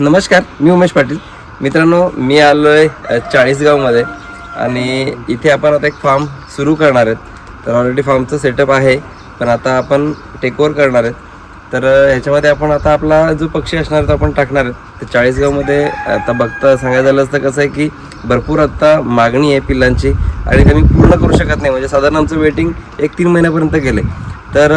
नमस्कार मी उमेश पाटील. मित्रांनो मी आलो आहे चाळीसगावमध्ये आणि इथे आपण आता एक फार्म सुरू करणार आहेत. तर ऑलरेडी फार्मचं सेटअप आहे पण आता आपण टेकओव्हर करणार आहेत. तर ह्याच्यामध्ये आपण आता आपला जो पक्षी असणार आहे तो आपण टाकणार आहेत. तर चाळीसगावमध्ये आता बघता सांगायचं झालं असतं कसं आहे की भरपूर आता मागणी आहे पिल्लांची आणि ते मी पूर्ण करू शकत नाही. म्हणजे साधारण आमचं वेटिंग एक तीन महिन्यापर्यंत गेले तर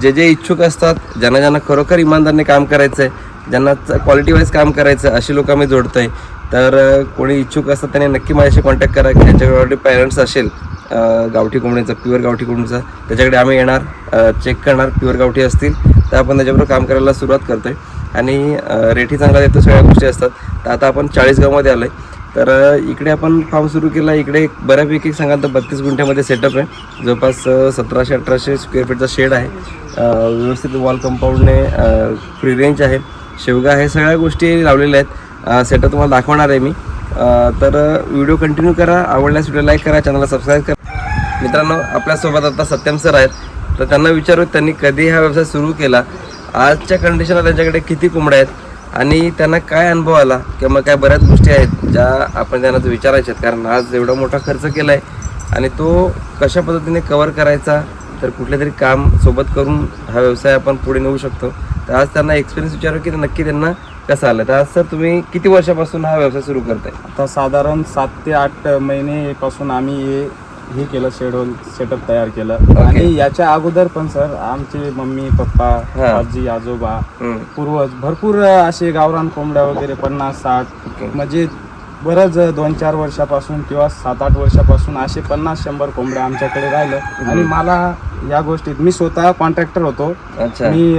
जे जे इच्छुक असतात ज्यांना ज्यांना खरोखर इमानदारने काम करायचं आहे ज्यांना क्वालिटी वाईज काम करायचं अशी लोक आम्ही जोडतो आहे तर कोणी इच्छुक असतात त्यांनी नक्की माझ्याशी कॉन्टॅक्ट करा की त्यांच्याकडे पॅरेंट्स असेल गावठी कोंबडीचा प्युअर गावठी कोंबडीचा त्याच्याकडे आम्ही येणार चेक करणार प्युअर गावठी असतील तर आपण त्याच्याबरोबर काम करायला सुरुवात करतो आहे आणि रेटही चांगला देतो सगळ्या गोष्टी असतात. तर आता आपण चाळीसगावमध्ये आहे तर इकडे आपण फार्म सुरू केला इकडे बऱ्यापैकी सांगाल तर बत्तीस गुंठ्यामध्ये सेटअप आहे. जवळपास सतराशे अठराशे स्क्वेअर फीटचा शेड आहे. व्यवस्थित वॉल कंपाऊंडने फ्री रेंज आहे. शेवगा हे सगळ्या गोष्टी लावलेल्या आहेत. सेटअप तुम्हाला दाखवणार आहे मी. तर व्हिडिओ कंटिन्यू करा. आवडल्यास व्हिडिओ लाईक करा. चॅनलला सबस्क्राईब करा. मित्रांनो आपल्यासोबत आता सत्यम सर आहेत. तर त्यांना विचारू त्यांनी कधी हा व्यवसाय सुरू केला? आजच्या कंडिशनला त्यांच्याकडे किती कोंबड्या आहेत? आणि त्यांना काय अनुभव आला? किंवा काय बऱ्याच गोष्टी आहेत ज्या आपण त्यांना विचारायच्या आहेत. कारण आज एवढा मोठा खर्च केला आहे आणि तो कशा पद्धतीने कवर करायचा? तर कुठले तरी काम सोबत करून हा व्यवसाय आपण पुढे नेऊ शकतो. तर आज त्यांना एक्सपिरियन्स विचारू की नक्की त्यांना कसा आला? तर आज सर तुम्ही किती वर्षापासून हा व्यवसाय सुरू करताय? आता साधारण सात ते आठ महिनेपासून आम्ही हे हे केलं शेड्यूल सेटअप तयार केलं. आणि याच्या अगोदर पण सर आमचे मम्मी पप्पा. आजी आजोबा. पूर्वज भरपूर असे गावरान कोंबड्या वगैरे पन्नास साठ म्हणजे बरंच दोन चार वर्षापासून किंवा सात आठ वर्षापासून असे पन्नास शंभर कोंबड्या आमच्याकडे राहिलं. आणि मला या गोष्टीत मी स्वतः कॉन्ट्रॅक्टर होतो. मी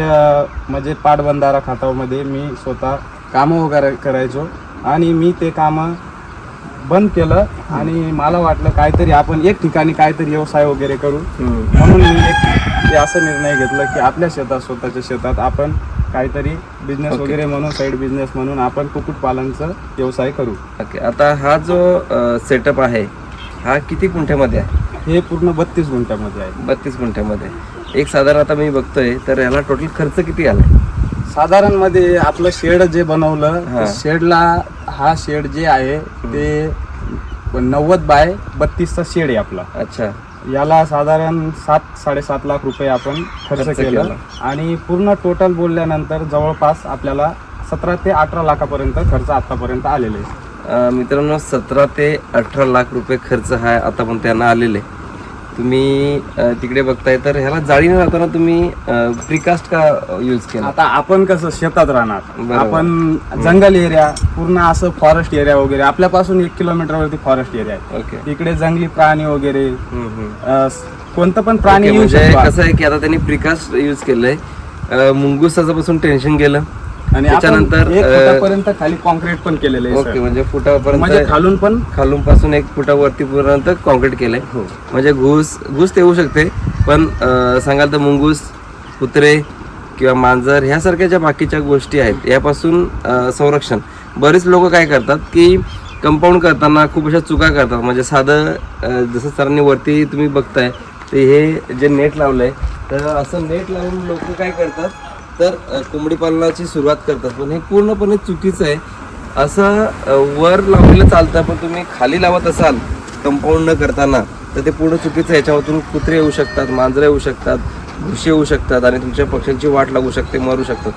म्हणजे पाटबंधारा खातामध्ये मी स्वतः कामं वगैरे करायचो. आणि मी ते कामं बंद केलं आणि मला वाटलं काहीतरी आपण एक ठिकाणी काहीतरी व्यवसाय वगैरे करू. म्हणून मी एक असं निर्णय घेतला की आपल्या शेतात स्वतःच्या शेतात आपण काहीतरी बिझनेस वगैरे म्हणून साईड बिझनेस म्हणून आपण कुक्कुटपालनचा व्यवसाय करू. ओके आता हा जो सेटअप आहे हा किती गुंठ्यामध्ये आहे? हे पूर्ण बत्तीस गुंठ्यामध्ये आहे. बत्तीस गुंठ्यामध्ये. एक साधारण आता मी बघतोय तर याला टोटल खर्च किती आलाय? साधारणमध्ये आपलं शेड जे बनवलं. शेडला हा शेड जे आहे ते नव्वद बाय बत्तीसचा शेड आहे आपला. अच्छा. याला साधारण सात साडेसात लाख रुपये आपण खर्च खर्च केलं. केला. आणि पूर्ण टोटल बोलल्यानंतर जवळपास आपल्याला सतरा ते अठरा लाखापर्यंत खर्च आतापर्यंत आलेले आहे. अं, मित्रांनो सतरा ते अठरा लाख रुपये खर्च हा आता पण त्यांना आलेले तुम्ही अं, तिकडे बघताय तर ह्याला जाळीने लावताना तुम्ही प्रिकास्ट का यूज केला? आता आपण कसं शेतात राहणार. बरोबर. आपण जंगल एरिया पूर्ण असं फॉरेस्ट एरिया वगैरे आपल्यापासून एक किलोमीटरवरती फॉरेस्ट एरिया आहे. ओके. तिकडे जंगली प्राणी वगैरे हम्म, हम्म. अ, कोणतं पण प्राणी ओके, येऊ म्हणजे शकतो कसं आहे की आता त्यांनी प्रिकास्ट यूज केलंय. अं, मुंगुसाचं पासून टेन्शन गेलं आणि आपण त्याच्यानंतर, एक अ, फुटापर्यंत खाली कॉन्क्रीट पण केलेलं आहे ओके सर. म्हणजे म्हणजे फुटापर्यंत खालून पण खालून पासून एक फुटावरती पर्यंत कॉन्क्रीट केलंय. हो. म्हणजे घुस घुस ते येऊ शकते पण अं, सांगाल तर मुंगूस कुत्रे किंवा मांजर ह्यासारख्या ज्या बाकीच्या गोष्टी आहेत यापासून अं, संरक्षण. बरेच लोक काय करतात की कंपाऊंड करताना खूप अशा चुका करतात. म्हणजे साधं अं, जसं सरांनी वरती तुम्ही बघताय ते हे जे नेट लावलंय तर असं नेट लावून लोक काय करतात तर कोंबडी पालनाची सुरुवात करतात. पण हे पूर्णपणे चुकीचं आहे. असं वर लावलेलं चालतं पण तुम्ही खाली लावत असाल कंपाऊंड न करताना तर ते पूर्ण चुकीचं आहे. कुत्रे येऊ शकतात मांजरं येऊ शकतात भुशी येऊ शकतात आणि तुमच्या पक्ष्यांची वाट लागू शकते मरू शकतात.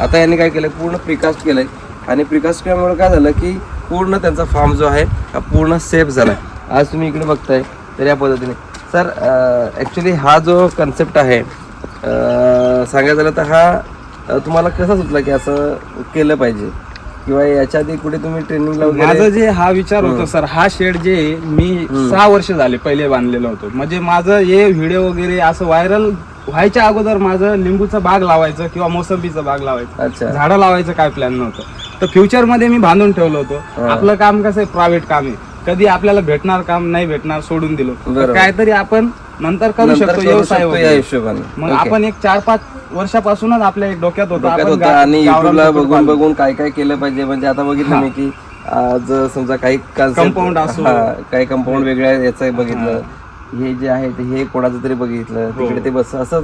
आता यांनी काय केलं पूर्ण प्रिकास्ट केलं आहे आणि प्रिकास्ट केल्यामुळे काय झालं की पूर्ण त्यांचा फार्म जो आहे हा पूर्ण सेफ झाला. आज तुम्ही इकडे बघताय तर या पद्धतीने. सर ॲक्च्युली हा जो कन्सेप्ट आहे सांगायचं झालं तर हा तुम्हाला कसा सुचला की असं केलं पाहिजे? किंवा याच्या आधी कुठे तुम्ही ट्रेनिंगला माझं जे हा विचार होतो सर हा शेड जे मी सहा वर्ष झाले पहिले बांधलेलं होतो. म्हणजे माझं हे व्हिडिओ वगैरे असं व्हायरल व्हायच्या अगोदर माझं लिंबूचा बाग लावायचं किंवा मोसंबीचा बाग लावायचं. झाडं लावायचं काय प्लॅन नव्हतं. तर फ्युचरमध्ये मी बांधून ठेवलं होतं. आपलं काम कसं आहे? प्रायव्हेट काम आहे. कधी आपल्याला भेटणार काम नाही भेटणार सोडून दिलो. काहीतरी आपण नंतर करू नंतर शकतो करू व्यवसाय शकतो या वगैरे. हिशोबाने. मग Okay. आपण एक चार पाच वर्षापासूनच आपल्या एक डोक्यात होतं. डोक्यात होतं आणि युट्यूबला बघून. बघून काय काय केलं पाहिजे. म्हणजे आता बघितलं मी की आज समजा काही concept- Compound असो. हा, काही कंपाऊंड वेगळ्या याचं बघितलं. हे. जे आहे ते हे कोणाचं तरी बघितलं. तिकडे ते बस असं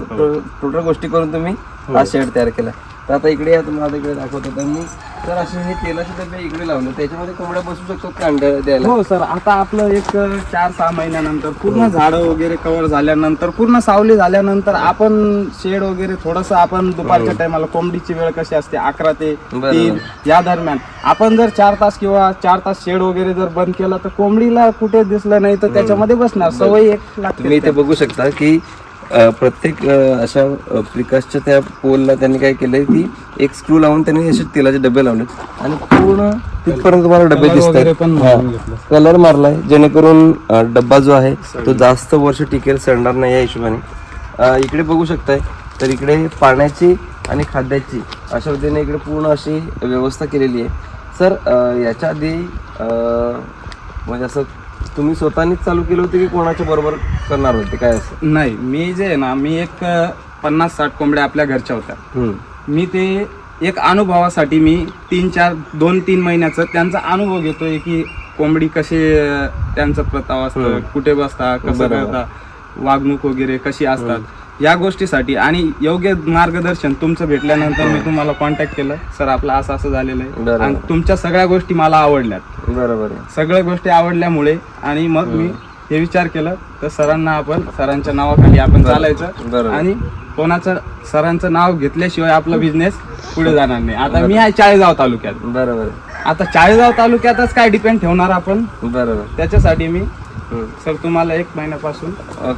टोटल गोष्टी करून तुम्ही हा शेड तयार केला. तर आता इकडे या तुम्हाला आता इकडे दाखवतो. तर मी तर असे हे तेलाचे डबे इकडे लावले. त्याच्यामध्ये कोंबड्या बसू शकतात का अंडे द्यायला? हो सर. आता आपलं एक चार सहा महिन्यानंतर पूर्ण झाडं वगैरे कव्हर झाल्यानंतर पूर्ण सावली झाल्यानंतर आपण शेड वगैरे थोडस आपण दुपारच्या टायमाला कोंबडीची वेळ कशी असते? अकरा ते. तीन या दरम्यान. आपण जर चार तास किंवा चार तास शेड वगैरे जर बंद केला तर कोंबडीला कुठे दिसलं नाही तर त्याच्यामध्ये बसणार. सवय एक तुम्ही लागते इथे बघू शकता की प्रत्येक अशा अ, प्रिकाशच्या त्या पोलला त्यांनी काय केलंय की एक स्क्रू लावून त्यांनी असे तेलाचे डबे लावले आणि पूर्ण तिथपर्यंत तुम्हाला डबे दिसतात. कलर मारलाय जेणेकरून डब्बा जो आहे तो जास्त वर्ष टिकेल सडणार नाही या हिशोबाने. इकडे बघू शकताय तर इकडे पाण्याची आणि खाद्याची अशा पद्धतीने इकडे पूर्ण अशी व्यवस्था केलेली आहे. सर याच्या आधी म्हणजे असं तुम्ही स्वतःनीच चालू केलं होतं की कोणाच्या बरोबर करणार होते? काय असं? नाही मी जे आहे ना मी एक पन्नास साठ कोंबड्या आपल्या घरच्या होत्या. मी ते एक अनुभवासाठी मी तीन चार दोन तीन महिन्याचं त्यांचा अनुभव घेतोय की कोंबडी कसे त्यांचं प्रताव असतं कुठे बसता कसं. करता वागणूक वगैरे कशी असतात. या गोष्टीसाठी आणि योग्य मार्गदर्शन तुमचं भेटल्यानंतर मी तुम्हाला कॉन्टॅक्ट केलं. सर आपलं असं असं झालेलं आहे. आणि तुमच्या सगळ्या गोष्टी मला आवडल्यात. बरोबर सगळ्या गोष्टी आवडल्यामुळे आणि मग मी हे. विचार केलं तर सरांना आपण सरांच्या नावाखाली आपण चालायचं. आणि कोणाचं सरांचं नाव घेतल्याशिवाय आपला बिझनेस पुढे जाणार नाही. आता मी आहे चाळीसगाव तालुक्यात. बरोबर आता चाळीसगाव तालुक्यातच काय डिपेंड ठेवणार आपण? बरोबर. त्याच्यासाठी मी. सर तुम्हाला एक महिन्यापासून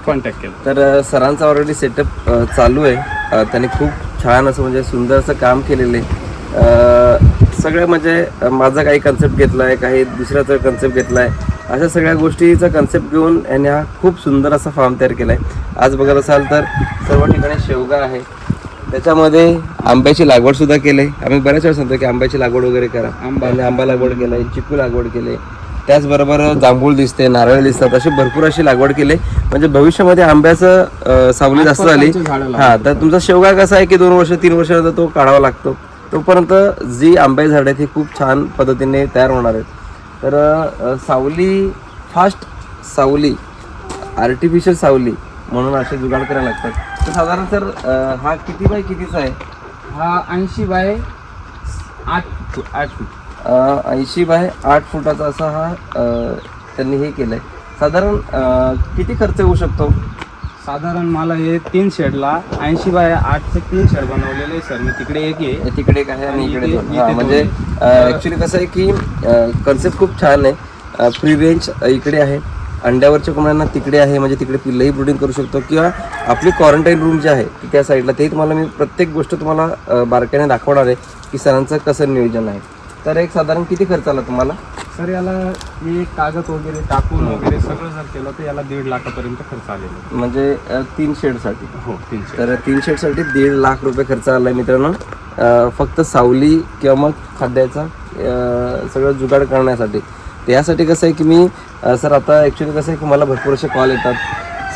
कॉन्टॅक्ट केलं. तर सरांचा ऑलरेडी सेटअप चालू आहे. त्यांनी खूप छान असं म्हणजे सुंदर असं काम केलेलं आहे. सगळं म्हणजे माझा काही कन्सेप्ट घेतला आहे काही दुसऱ्याचा कन्सेप्ट घेतला आहे अशा सगळ्या गोष्टीचा कन्सेप्ट घेऊन यांनी हा खूप सुंदर असा फार्म तयार केला आहे आज बघत असाल तर सर्व ठिकाणी शेवगा आहे. त्याच्यामध्ये आंब्याची लागवड सुद्धा केली. आम्ही बऱ्याच वेळा सांगतो की आंब्याची लागवड वगैरे करा. आंबा. आंबा लागवड केलाय चिकू लागवड केले. त्याचबरोबर जांभूळ दिसते नारळ दिसतात अशी भरपूर अशी लागवड केली. म्हणजे भविष्यामध्ये आंब्याचं सावली जास्त झाली. हा तर तुमचा शेवगा कसा आहे की दोन वर्ष तीन वर्षानंतर तो काढावा लागतो? तोपर्यंत जी आंब्याची झाडं आहेत ही खूप छान पद्धतीने तयार होणार आहेत. तर सावली फास्ट सावली आर्टिफिशियल सावली म्हणून असे जुगाड करायला लागतात. तर साधारण सर हा किती बाय कितीचा आहे? हा ऐंशी बाय आठ आठ फूट. ऐंशी बाय आठ फुटाचा असा हा त्यांनी हे केलंय. साधारण अं, किती खर्च येऊ शकतो? साधारण मला हे तीन शेडला ऐंशी बाय आठचे तीन शेड बनवलेले आहे सर. मी तिकडे एक आहे. तिकडे एक आहे आणि इकडे दोन. हा. म्हणजे ऍक्च्युली कसं आहे की कन्सेप्ट खूप छान आहे. फ्री रेंज इकडे आहे. अंड्यावरच्या कोंबड्यांना तिकडे आहे म्हणजे तिकडे पिल्लही ब्रुडिंग करू शकतो. किंवा आपली क्वारंटाईन रूम जे आहे त्या साईडला ते तुम्हाला मी प्रत्येक गोष्ट तुम्हाला अं, बारकाईने दाखवणार आहे की सरांचं कसं नियोजन आहे. तर एक साधारण किती खर्च आला तुम्हाला? सर याला हे कागद वगैरे टाकून वगैरे सगळं जर केलं तर याला दीड लाखापर्यंत खर्च आलेला आहे. म्हणजे अं, तीन शेडसाठी. हो तीन शेड. तर तीन शेडसाठी दीड लाख रुपये खर्च आला आहे मित्रांनो. अं, फक्त सावली किंवा मग खाद्याचा अं, सगळं जुगाड करण्यासाठी. तर यासाठी कसं आहे की मी अं, सर आता ॲक्च्युली कसं आहे की मला भरपूर असे कॉल येतात.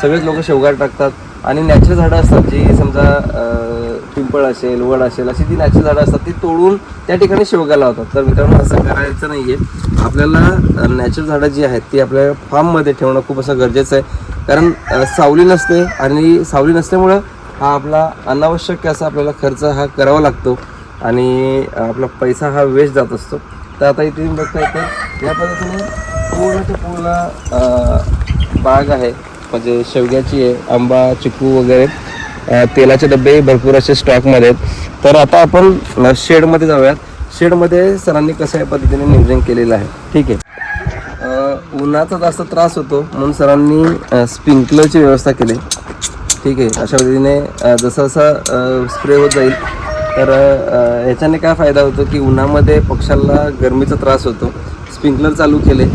सगळेच लोक शेवगाड टाकतात. आणि नॅचरल झाडं असतात जी समजा अं, पिंपळ असेल वड असेल अशी जी नॅचरल झाडं असतात ती तोडून त्या ठिकाणी शेवगा लावतात. तर मित्रांनो असं करायचं नाही आहे आपल्याला नॅचरल झाडं जी आहेत ती आपल्या फार्ममध्ये ठेवणं खूप असं गरजेचं आहे. कारण सावली नसते आणि सावली नसल्यामुळं हा आपला अनावश्यक असा आपल्याला खर्च हा करावा लागतो आणि आपला पैसा हा वेस्ट जात असतो. तर आता इथे बघता येतं या पद्धतीने पूर्णच्या पूर्ण बाग आहे. म्हणजे शेवग्याची आहे आंबा चिकू वगैरे. तेलाचे डबे भरपूर असे स्टॉकमध्ये आहेत. तर आता आपण शेडमध्ये जाऊयात. शेडमध्ये सरांनी कशा या पद्धतीने नियोजन केलेलं आहे. ठीक आहे. उन्हाचा जास्त त्रास होतो म्हणून सरांनी स्प्रिंकलरची व्यवस्था केली. ठीक आहे. अशा पद्धतीने जसं जसं स्प्रे होत जाईल तर ह्याच्याने याच्याने काय फायदा होतो की उन्हामध्ये पक्ष्याला गरमीचा त्रास होतो. स्प्रिंकलर चालू केले.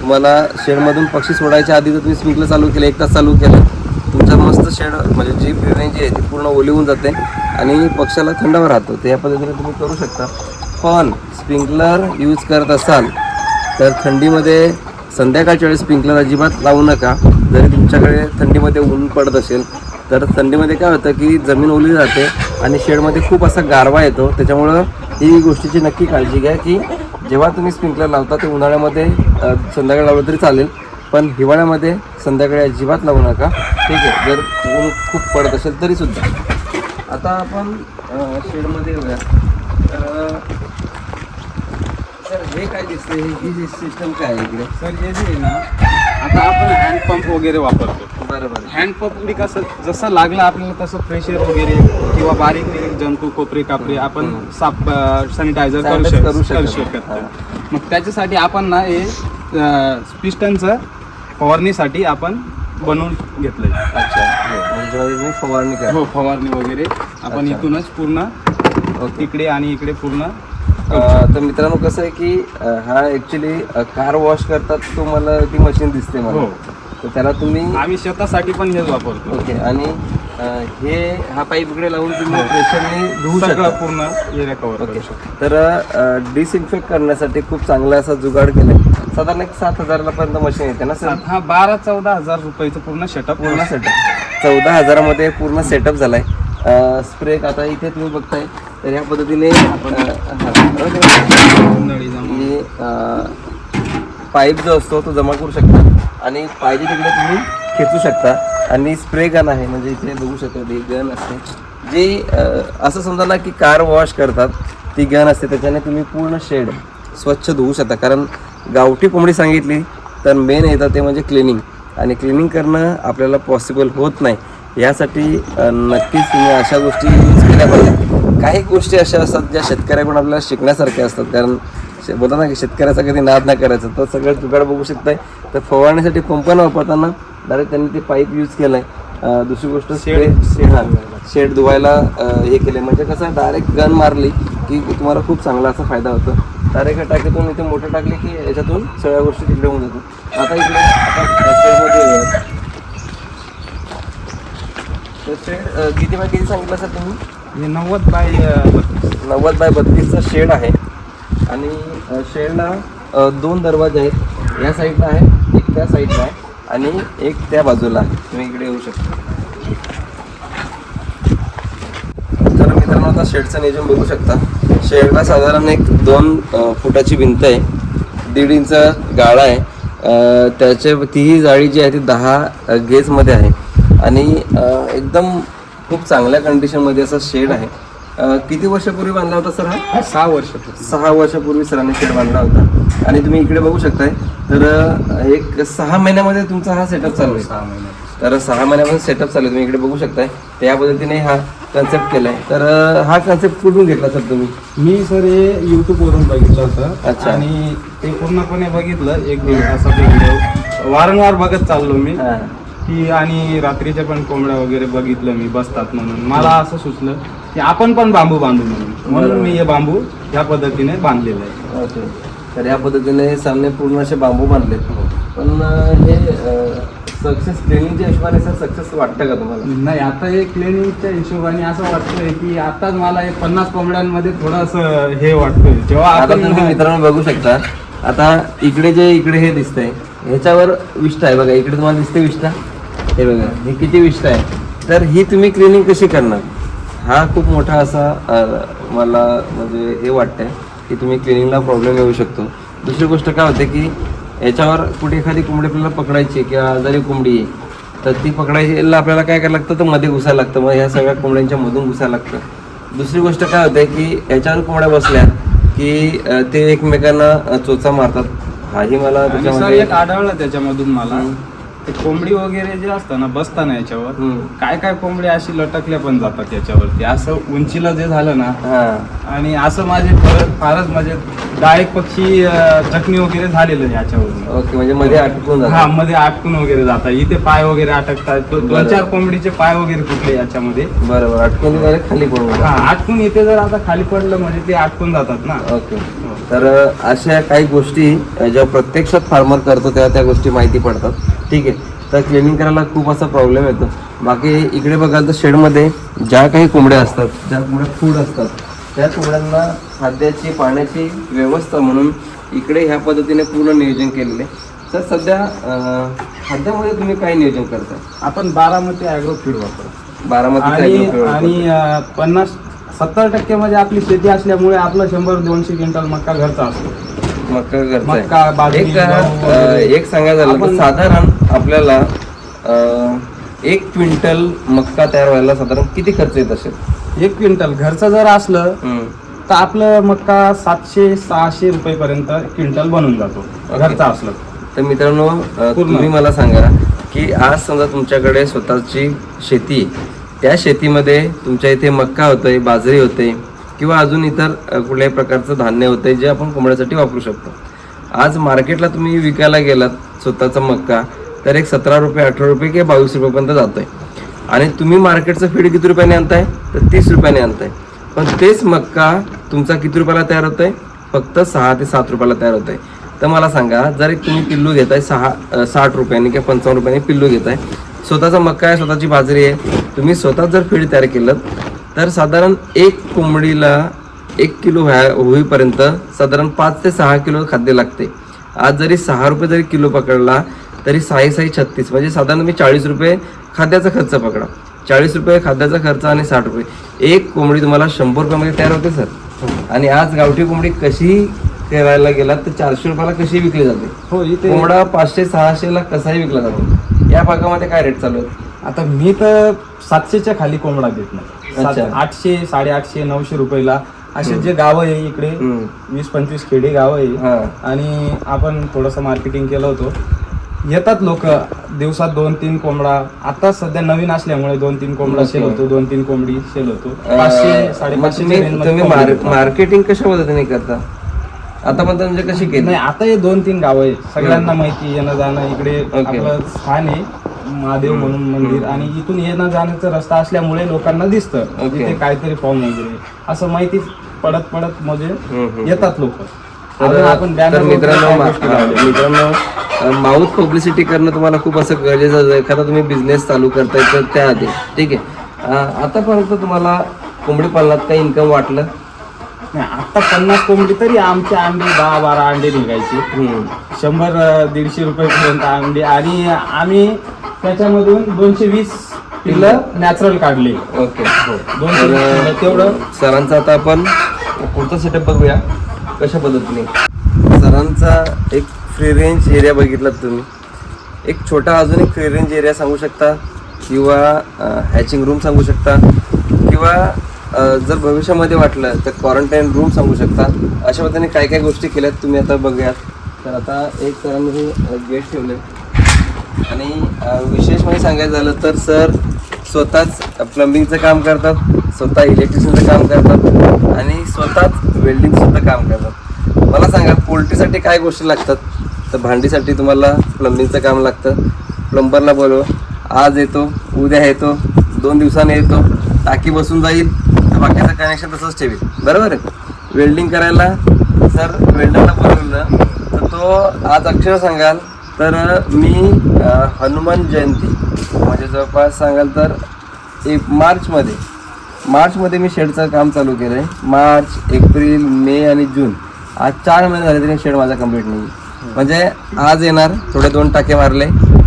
तुम्हाला शेडमधून पक्षी सोडायच्या आधी जर तुम्ही स्प्रिंकलर चालू केले एक तास चालू केलं मस्त शेड म्हणजे जी बिर्याणी जी आहे ती पूर्ण ओली होऊन जाते आणि पक्षाला थंडावा राहतो. तर या पद्धतीने तुम्ही करू शकता. पण स्प्रिंकलर यूज करत असाल तर थंडीमध्ये संध्याकाळच्या वेळेस स्प्रिंकलर अजिबात लावू नका. जरी तुमच्याकडे थंडीमध्ये ऊन पडत असेल तर थंडीमध्ये काय होतं की जमीन ओली जाते आणि शेडमध्ये खूप असा गारवा येतो. त्याच्यामुळं ही गोष्टीची नक्की काळजी घ्या की जेव्हा तुम्ही स्प्रिंकलर लावता ते उन्हाळ्यामध्ये संध्याकाळ लावलं तरी चालेल. पण हिवाळ्यामध्ये संध्याकाळी अजिबात लावू नका. ठीक आहे? जर ऊन खूप पडत असेल तरीसुद्धा आता आपण शेडमध्ये येऊया. सर हे काय दिसतंय? हे- ही जी सिस्टम काय आहे इकडे? सर हे जे आहे ना आता आपण हँडपंप वगैरे वापरतो. बरोबर हँडपंपनी कसं जसं लागलं आपल्याला तसं प्रेशर वगैरे किंवा बारीक जंतू कोपरे कापरे आपण साफ सॅनिटायझर. करू शकतो मग त्याच्यासाठी आपण ना हे पिस्टनचं फवारणीसाठी आपण बनवून घेतलंय. अच्छा. म्हणजे फवारणी करा. हो फवारणी वगैरे आपण अच्छा. इथूनच पूर्ण ओके. इकडे आणि इकडे पूर्ण तर मित्रांनो कसं आहे की अं, हा ऍक्च्युली कार वॉश करतात तुम्हाला ती मशीन दिसते मला. हो. तर त्याला तुम्ही आम्ही शेतासाठी पण हेच वापरतो. ओके आणि अं, हे हा पाईप इकडे लावून तुम्ही प्रेशरने धुवू सगळं शकता. पूर्ण एरिया ओके. तर डिसइन्फेक्ट करण्यासाठी खूप चांगला असा जुगाड केलाय. साधारण एक सात हजाराला पर्यंत मशीन येते ना सर हा बारा चौदा हजार रुपयाचं पूर्ण सेटअप पूर्ण सेटअप चौदा हजारामध्ये पूर्ण सेटअप झालाय. स्प्रे आता इथे तुम्ही बघताय. तर ह्या पद्धतीने की पाईप जो असतो तो जमा करू शकता. आणि पाहिजे तिकडे तुम्ही खेचू शकता. आणि स्प्रे गन आहे म्हणजे इथे बघू शकता ही गन असते. जे असं समजा ना की कार वॉश करतात ती गन असते त्याच्याने तुम्ही पूर्ण शेड स्वच्छ धुवू शकता. कारण गावठी कोंबडी सांगितली तर मेन येतं ते म्हणजे क्लिनिंग आणि क्लिनिंग करणं आपल्याला पॉसिबल होत नाही. यासाठी नक्कीच तुम्ही अशा गोष्टी यूज केल्या पाहिजेत. काही गोष्टी अशा असतात ज्या शेतकऱ्याकडून आपल्याला शिकण्यासारख्या असतात. कारण शे- बोलतात ना की शेतकऱ्याचा कधी नाद नाही करायचा. तर सगळं जुगाड बघू शकताय. तर फवारण्यासाठी पंप न वापरताना डायरेक्ट त्यांनी ते पाईप यूज केलाय. अं, दुसरी गोष्ट स्प्रे शेड धुवायला अं, हे केले म्हणजे कसं डायरेक्ट गन मारली की तुम्हाला खूप चांगला असा फायदा होतो. डायरेक्ट टाकीतून इथे मोठं टाकले की याच्यातून सगळ्या गोष्टी तिकडे होऊन जातात. आता इकडे आता शेड किती बाय किती सांगितलं सर तुम्ही? नव्वद बाय. नव्वद बाय बत्तीसचा शेड आहे. आणि शेडला दोन दरवाजे आहेत. या साईडला आहे एक त्या साईडला आहे आणि एक त्या बाजूला आहे. तुम्ही इकडे येऊ शकता. तर मित्रांनो आता शेडचं नियोजन बघू शकता. शेडला साधारण एक दोन फुटाची भिंत आहे. दीड इंच गाळा आहे. अ, त्याचे तीही जाळी जी आहे ती दहा गेजमध्ये आहे. आणि एकदम खूप चांगल्या कंडिशनमध्ये असा शेड आहे. किती वर्षापूर्वी बांधला होता सर हा? सहा वर्ष. सहा वर्षापूर्वी सरांनी शेड बांधला होता. आणि तुम्ही इकडे बघू शकताय. तर एक सहा महिन्यामध्ये तुमचा हा सेटअप चालू आहे. सहा महिन्यात तर सहा महिन्यापासून सेटअप चालू आहे. तुम्ही इकडे बघू शकताय. तर या पद्धतीने हा कन्सेप्ट केलाय. तर अ, हा कन्सेप्ट कुठून घेतला सर तुम्ही? मी सर हे युट्यूब वरून बघितलं अच्छा. होतं आणि ते पूर्णपणे बघितलं. एक दीड तासाचा व्हिडिओ वारंवार बघत चाललो मी. हा. की आणि रात्रीच्या पण कोंबड्या वगैरे बघितलं मी बसतात म्हणून. मला असं सुचलं की आपण पण बांबू बांधू म्हणून. म्हणून. मी हे बांबू या पद्धतीने बांधलेलं आहे. ओके. तर या पद्धतीने सामने पूर्ण असे बांबू बांधले पण अ, हे सक्सेस ट्रेनिंगच्या हिशोबाने सर सक्सेस वाटतं का तुम्हाला? नाही आता हे क्लिनिकच्या हिशोबाने असं वाटतंय की आताच मला एक पन्नास कोंबड्यांमध्ये थोडंसं हे वाटतंय. जेव्हा आता आपण तुम्ही मित्रांनो बघू शकता आता इकडे जे इकडे हे दिसतंय ह्याच्यावर विष्ठा आहे बघा इकडे तुम्हाला दिसते विष्ठा? हे बघा हे किती विष्ठा आहे. तर ही तुम्ही क्लिनिंग कशी करणार? हा खूप मोठा असा अ, मला म्हणजे हे वाटतंय की तुम्ही क्लिनिंगला प्रॉब्लेम येऊ शकतो. दुसरी गोष्ट काय होते की याच्यावर कुठे एखादी कोंबडी आपल्याला पकडायची किंवा आजारी कोंबडी आहे तर ती पकडायची याला आपल्याला काय करायला लागतं? तर मध्ये घुसायला लागतं. मग ह्या सगळ्या कोंबड्यांच्या मधून घुसायला लागतं. दुसरी गोष्ट काय होते की याच्यावर कोंबड्या बसल्या की ते एकमेकांना चोचा मारतात. हाही मला आढळलं त्याच्यामधून मला. ते कोंबडी वगैरे जे असतं ना बसताना याच्यावर. काय काय कोंबडी अशी लटकल्या पण जातात याच्यावरती. असं उंचीला जे झालं ना आणि असं माझे फारच फारच म्हणजे डायरेक्ट पक्षी जखमी वगैरे झालेलं आहे याच्यावरून. ओके म्हणजे मध्ये अटकून हा मध्ये अटकून वगैरे जातात. इथे पाय वगैरे अटकतात. दोन. चार कोंबडीचे पाय वगैरे फुटले याच्यामध्ये. बरोबर अटकून खाली पडून जातात. हा अटकून इथे जर आता खाली पडलं म्हणजे ते अटकून जातात ना. ओके. तर अशा काही गोष्टी जेव्हा प्रत्यक्षात फार्मर करतो तेव्हा त्या गोष्टी माहिती पडतात. ठीक आहे? तर क्लिनिंग करायला खूप असा प्रॉब्लेम येतो. बाकी इकडे बघाल तर शेडमध्ये ज्या काही कोंबड्या असतात ज्या कोंबड्या फूड असतात त्या कोंबड्यांना खाद्याची पाण्याची व्यवस्था म्हणून इकडे ह्या पद्धतीने पूर्ण नियोजन केलेले. तर सध्या खाद्यामध्ये तुम्ही काय नियोजन करताय आपण बारामती ॲग्रो फीड वापरतो. बारामती आणि पन्नास सत्तर टक्के म्हणजे आपली शेती असल्यामुळे आपलं शंभर दोनशे क्विंटल मका घरचा असतो मक्का मक्का, करताय बाजरी, एक गहू अ, वगैरे. एक सांगायचं झालं तर आपण- साधारण आपल्याला अ, एक क्विंटल मक्का तयार व्हायला साधारण किती खर्च येत असेल एक क्विंटल घरचं जर असलं हम्म. तर आपलं मक्का सातशे सहाशे रुपयेपर्यंत क्विंटल बनून जातो घरचा असलं तर मित्रांनो अ, पूर्ण. तुम्ही मला सांगा की आज समजा तुमच्याकडे स्वतःची शेती आहे त्या शेतीमध्ये तुमच्या इथे मक्का होतोय बाजरी होते किंवा अजून इतर कुठल्याही प्रकारचं धान्य होतंय जे आपण कोंबड्यासाठी वापरू शकतो. आज मार्केटला तुम्ही विकायला गेलात स्वतःचा मक्का तर एक सतरा रुपये अठरा रुपये किंवा बावीस रुपयेपर्यंत आहे आणि तुम्ही मार्केटचं फीड किती रुपयाने आणताय? तर तीस रुपयाने आणताय. पण तेच मक्का तुमचा किती रुपयाला तयार होतोय? फक्त सहा ते सात रुपयाला तयार होतोय. तर मला सांगा जर एक तुम्ही पिल्लू घेताय सहा साठ रुपयांनी किंवा पंचावन्न रुपयांनी पिल्लू घेताय स्वतःचा मक्का आहे स्वतःची बाजरी आहे. तुम्ही स्वतः जर फीड तयार केलं तर साधारण एक कोंबडीला एक किलो व्हा होईपर्यंत साधारण पाच ते सहा किलो खाद्य लागते. आज जरी सहा रुपये जरी किलो पकडला तरी साई साई छत्तीस म्हणजे साधारण तुम्ही चाळीस रुपये खाद्याचा खर्च पकडा. चाळीस रुपये खाद्याचा खर्च आणि साठ रुपये. एक कोंबडी तुम्हाला शंभर रुपयामध्ये तयार होते सर. आणि आज गावठी कोंबडी कशी करायला गेलात तर चारशे रुपयाला कशी विकली जाते? हो इथे कोंबडा पाचशे सहाशेला कसाही विकला जातो. या भागामध्ये काय रेट चालू आहेत? आता मी तर सातशेच्या खाली कोंबडा देत नाही. आठशे साडेआठशे नऊशे रुपयाला. असे जे गावं आहे इकडे. वीस पंचवीस खेडे गावं आहे. आणि आपण थोडंसं मार्केटिंग केलं होतं. येतात लोक. दिवसात दोन तीन कोंबडा. आता सध्या नवीन असल्यामुळे दोन तीन कोंबडा सेल होतो. दोन तीन कोंबडी सेल होतो. पाचशे साडेपाचशे मार्केटिंग कशा पद्धतीने करता? आता पण म्हणजे कशी केली? नाही आता हे दोन तीन गाव आहे सगळ्यांना माहिती येणं जाणं इकडे. आपलं स्थान आहे महादेव म्हणून मंदिर. आणि इथून येणं जाण्याचा रस्ता असल्यामुळे लोकांना दिसतं. इथे काहीतरी फॉर्म वगैरे. असं माहिती पडत पडत म्हणजे हम्म. येतात लोक. तर तर मित्रांनो मा- मित्रांनो माउथ पब्लिसिटी करणं तुम्हाला खूप असं गरजेचं आहे. एखादा तुम्ही बिझनेस चालू करताय तर त्याआधी. ठीक आहे. अं, आतापर्यंत तुम्हाला कोंबडी पालनात काही इन्कम वाटलं? आता पन्नास कोंबडी तरी आमचे अंडे दहा बारा अंडे निघायचे. शंभर दीडशे रुपयेपर्यंत अंडे आणि आम्ही त्याच्यामधून दोनशे वीस पिल्लं नॅचरल काढले. ओके. दोनशे वीस पिल्लं तेवढं. सरांचा आता आपण पुढचा सेटअप बघूया. कशा पद्धतीने? सरांचा एक फ्री रेंज एरिया बघितलात तुम्ही. एक छोटा अजून एक फ्री रेंज एरिया सांगू शकता? किंवा हॅचिंग रूम सांगू शकता? किंवा जर भविष्यामध्ये वाटलं तर क्वारंटाईन रूम सांगू शकता. अशा पद्धतीने काय काय गोष्टी केल्यात तुम्ही आता बघूयात. तर आता एक सरांनी हे गेट ठेवले. आणि विशेष म्हणजे सांगायचं झालं तर सर स्वतःच प्लंबिंगचं काम करतात स्वतः इलेक्ट्रिशियनचं काम करतात आणि स्वतःच वेल्डिंगसुद्धा काम करतात. मला सांगा पोल्ट्रीसाठी काय गोष्टी लागतात? तर भांडीसाठी तुम्हाला प्लंबिंगचं काम लागतं. प्लंबरला बोलव. आज येतो उद्या येतो दोन दिवसाने येतो टाकी बसून जाईल कनेक्शन तसंच ठेवी बरोबर? आहे वेल्डिंग करायला सर वेल्डरला बोलवलं तर तो आज अक्षर सांगाल तर मी हनुमान जयंती म्हणजे जवळपास सांगाल तर एक मार्चमध्ये मार्चमध्ये मी शेडचं काम चालू केलं आहे मार्च एप्रिल मे आणि जून आज चार महिने झाले तरी शेड माझा कंप्लीट नाही. म्हणजे आज येणार थोडे दोन टाके मारले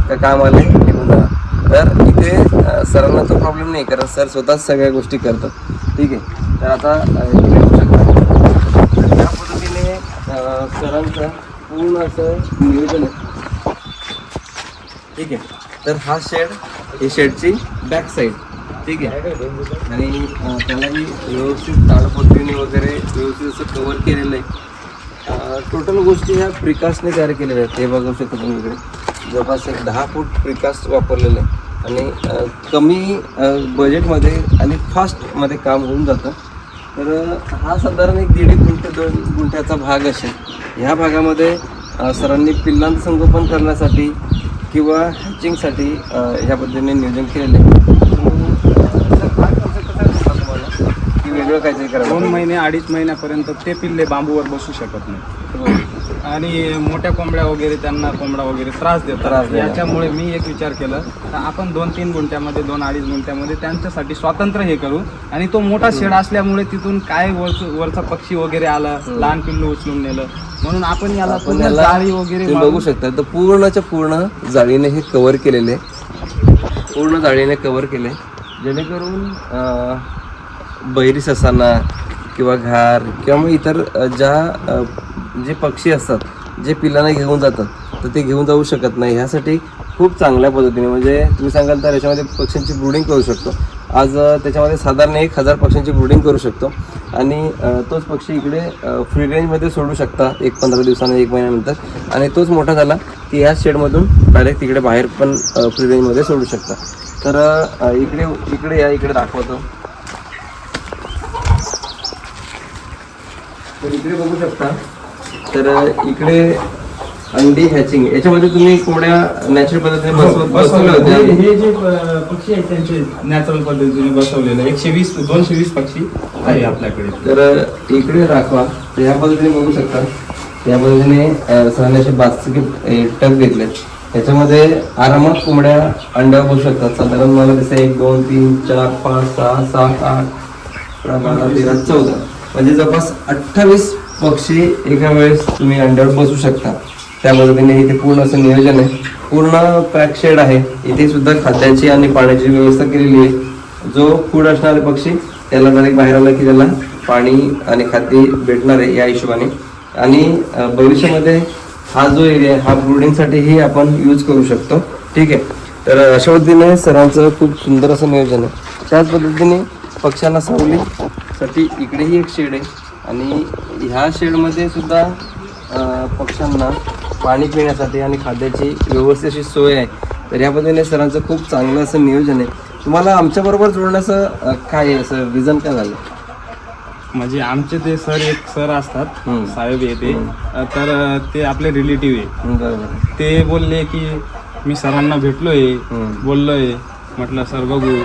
का काम आले निघून तर इथे सरांना तो प्रॉब्लेम नाही कारण सर स्वतःच सगळ्या गोष्टी करतात. ठीक आहे? तर आता शकता. तर त्या पद्धतीने सरांचं पूर्ण असं नियोजन आहे. ठीक आहे. तर हा शेड ही शेडची बॅक साईड ठीक आहे. आणि त्यालाही व्यवस्थित ताडपत्रीने वगैरे व्यवस्थित असं कवर केलेलं आहे. टोटल गोष्टी ह्या प्रिकास्टने तयार केलेल्या आहेत. हे बघू शकता तुम्ही इकडे. जवळपास एक दहा फूट प्रिकास्ट वापरलेलं आहे. आणि कमी बजेटमध्ये आणि फास्टमध्ये काम होऊन जातं. तर हा साधारण एक दीड गुंठे दोन गुंठ्याचा भाग असेल. ह्या भागामध्ये सरांनी पिल्लांचं संगोपन करण्यासाठी किंवा हॅचिंगसाठी ह्या पद्धतीने नियोजन केलेलं आहे? की वेगळं काहीतरी करायला दोन महिने अडीच महिन्यापर्यंत ते पिल्ले बांबूवर बसू शकत नाही पाहिजे. आणि मोठ्या कोंबड्या वगैरे त्यांना कोंबडा वगैरे त्रास त्रास देतात. देतात. याच्यामुळे मी एक विचार केला तर आपण दोन तीन गुंठ्यामध्ये दोन अडीच गुंठ्यामध्ये त्यांच्यासाठी स्वातंत्र्य हे करू. आणि तो मोठा शेड असल्यामुळे तिथून काय वरच वरचा पक्षी वगैरे आला लहान पिल्लू उचलून नेलं. म्हणून आपण याला आपण पूर्ण याला जाळी वगैरे तुम्ही मारून- बघू शकता तर पूर्णच्या पूर्ण जाळीने हे कव्हर केलेले आहे. पूर्ण जाळीने कव्हर केले जेणेकरून अं, बहिरी ससांना किंवा घार किंवा मग इतर अं, ज्या अं, जे पक्षी असतात जे पिल्लांना घेऊन जातात तर ते घेऊन जाऊ शकत नाही. ह्यासाठी खूप चांगल्या पद्धतीने म्हणजे तुम्ही सांगाल तर याच्यामध्ये पक्ष्यांची ब्रुडिंग करू शकतो. आज त्याच्यामध्ये साधारण एक हजार पक्ष्यांची ब्रुडिंग करू शकतो. आणि तोच पक्षी इकडे फ्री रेंजमध्ये सोडू शकता एक पंधरा दिवसानं एक महिन्यानंतर. आणि तोच मोठा झाला की ह्या शेडमधून डायरेक्ट तिकडे बाहेर पण फ्री रेंजमध्ये सोडू शकता. तर इकडे इकडे या इकडे दाखवतो. तर इकडे बघू शकता. तर इकडे अंडी हॅचिंग याच्यामध्ये तुम्ही कोंबड्या नॅचरल पद्धतीने बसव- बसवल्या होत्या? हे हे जे अ, पक्षी आहेत त्यांचे नॅचरल पद्धतीने बसवलेले. एकशे वीस दोनशे वीस पक्षी आहे आपल्याकडे. तर इकडे तर ह्या पद्धतीने बघू शकता. या पद्धतीने अ, सरांनी असे बास्केट टप घेतले त्याच्यामध्ये आरामात कोंबड्या अंड्या बसू शकतात. साधारण मला दिसतं एक दोन तीन चार पाच सहा सात आठ अकरा बारा तेरा चौदा. म्हणजे जवळपास अठ्ठावीस पक्षी एका वेळेस तुम्ही अंड्यावर बसू शकता. त्या पद्धतीने इथे पूर्ण असं नियोजन आहे. पूर्ण पॅक शेड आहे. इथे सुद्धा खाद्याची आणि पाण्याची व्यवस्था केलेली आहे. जो फूड असणारे पक्षी त्याला डायरेक्ट बाहेर आला की त्याला पाणी आणि खाद्य भेटणार आहे या हिशोबाने. आणि भविष्यामध्ये हा जो एरिया हा ब्रुडिंगसाठीही आपण यूज करू शकतो. ठीक आहे? तर अशा पद्धतीने सरांचं खूप सुंदर असं नियोजन आहे. त्याच पद्धतीने पक्ष्यांना सावलीसाठी इकडेही एक शेड आहे. आणि ह्या शेडमध्ये सुद्धा पक्ष्यांना पाणी पिण्यासाठी आणि खाद्याची व्यवस्थित अशी सोय आहे. तर या पद्धतीने सरांचं खूप चांगलं असं नियोजन आहे. तुम्हाला आमच्याबरोबर जोडण्याचं काय आहे? असं रिझन काय झालं? म्हणजे आमचे ते सर एक सर असतात. साहेब येते तर ते आपले रिलेटिव्ह आहे. बरोबर. ते बोलले की मी सरांना भेटलोय. बोललोय. म्हटलं सर बघू.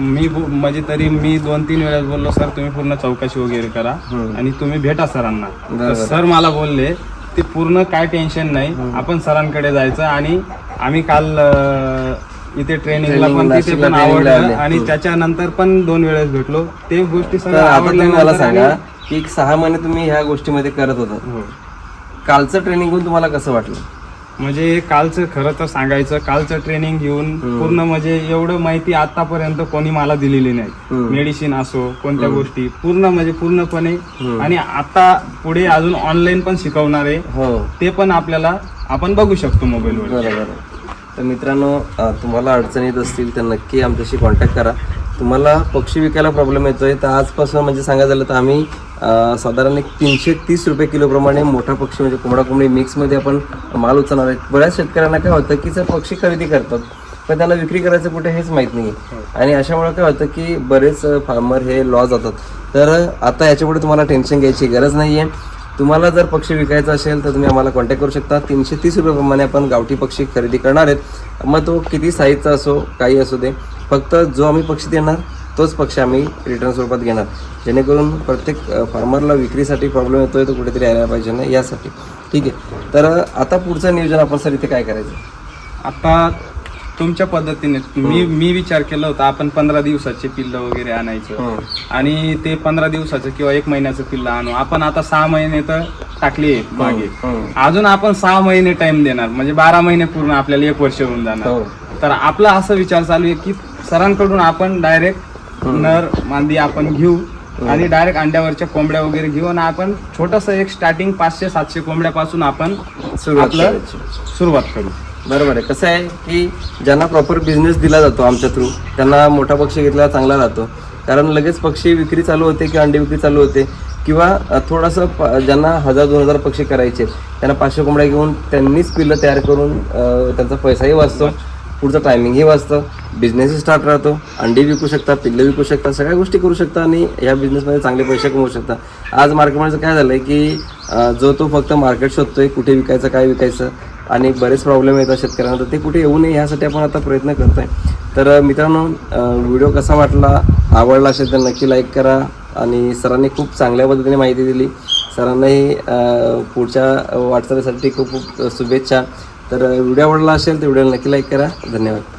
मी बो- म्हणजे तरी मी दोन तीन वेळेस बोललो सर तुम्ही पूर्ण चौकशी वगैरे करा. आणि तुम्ही भेटा सरांना तर. सर मला बोलले ते पूर्ण काय टेन्शन नाही आपण सरांकडे जायचं आणि आम्ही काल अ, इथे ट्रेनिंगला पण तिथे पण. आवडलं आणि. त्याच्यानंतर पण दोन वेळेस भेटलो ते गोष्टी तर सगळ्या आता तुम्ही मला सांगा की एक सहा महिने तुम्ही ह्या गोष्टीमध्ये करत होता हो. कालचं ट्रेनिंग होऊन तुम्हाला कसं वाटलं म्हणजे कालचं खरं तर सांगायचं कालचं ट्रेनिंग घेऊन पूर्ण म्हणजे एवढं माहिती आतापर्यंत कोणी मला दिलेली नाही. मेडिसिन असो कोणत्या गोष्टी पूर्ण म्हणजे पूर्णपणे. आणि आता पुढे अजून ऑनलाईन पण शिकवणार आहे. हो. ते पण आपल्याला आपण बघू शकतो मोबाईलवर बरोबर तर मित्रांनो तुम्हाला अडचणी येत असतील तर नक्की आमच्याशी कॉन्टॅक्ट करा. तुम्हाला पक्षी विकायला प्रॉब्लेम येतो आहे तर आजपासून म्हणजे सांगायचं झालं तर आम्ही साधारण एक तीनशे तीस रुपये किलोप्रमाणे मोठा पक्षी म्हणजे कोंबडा कोंबडी मिक्समध्ये आपण माल उचलणार आहे. बऱ्याच शेतकऱ्यांना काय होतं की जर पक्षी खरेदी करतात पण त्यांना विक्री करायचं कुठे हेच माहीत नाही आणि अशामुळे काय होतं की बरेच फार्मर हे लॉस जातात. तर आता याच्यापुढे तुम्हाला टेन्शन घ्यायची गरज नाही आहे तुम्हाला जर पक्षी विकायचा असेल तर तुम्ही आम्हाला कॉन्टॅक्ट करू शकता. तीनशे तीस रुपयाप्रमाणे आपण गावठी पक्षी खरेदी करणार आहेत. मग तो किती साईजचा असो काही असू दे. फक्त जो आम्ही पक्षी देणार तोच पक्षी आम्ही रिटर्न स्वरूपात घेणार. जेणेकरून प्रत्येक फार्मरला विक्रीसाठी प्रॉब्लेम येतोय तो कुठेतरी यायला पाहिजे ना यासाठी. ठीक आहे. तर आता पुढचं नियोजन आपण सर इथे काय करायचं? आता तुमच्या पद्धतीने मी मी विचार केला होता आपण पंधरा दिवसाचे पिल्ल वगैरे आणायचं. आणि ते पंधरा दिवसाचं किंवा एक महिन्याचं पिल्ल आणू. आपण आता सहा महिने तर टाकले मागे. अजून आपण सहा महिने टाइम देणार. म्हणजे बारा महिने पूर्ण आपल्याला एक वर्ष होऊन जाणार. हो. तर आपला असा विचार चालू आहे की सरांकडून आपण डायरेक्ट नर मांदी आपण घेऊ आणि डायरेक्ट अंड्यावरच्या कोंबड्या वगैरे घेऊ आणि आपण छोटस एक स्टार्टिंग पाचशे सातशे कोंबड्यापासून आपण सुरुवात आपलं करायची. सुरुवात करू. बरोबर आहे. कसं आहे की ज्यांना प्रॉपर बिझनेस दिला जातो आमच्या थ्रू त्यांना मोठा पक्षी घेतला चांगला राहतो. कारण लगेच पक्षी विक्री चालू होते किंवा अंडी विक्री चालू होते किंवा थोडंसं प- ज्यांना हजार दोन हजार पक्षी करायचे त्यांना पाचशे कोंबड्या घेऊन त्यांनीच पिल्लं तयार करून त्यांचा पैसाही वाचतो. पुढचं टायमिंगही वाचतं. बिझनेसही स्टार्ट राहतो. अंडी विकू शकता पिल्लं विकू शकता सगळ्या गोष्टी करू शकता आणि या बिझनेसमध्ये चांगले पैसे कमवू शकता. आज मार्केटमध्ये काय झालं आहे की जो तो फक्त मार्केट शोधतो आहे कुठे विकायचं काय विकायचं आणि बरेच प्रॉब्लेम येतात शेतकऱ्यांना तर ते कुठे येऊ नये यासाठी आपण आता प्रयत्न करतो आहे तर मित्रांनो व्हिडिओ कसा वाटला आवडला असेल तर नक्की लाईक करा आणि सरांनी खूप चांगल्या पद्धतीने माहिती दिली. सरांनाही पुढच्या वाटचालीसाठी खूप खूप शुभेच्छा. तर व्हिडिओ आवडला असेल तर व्हिडिओला नक्की लाईक करा. धन्यवाद.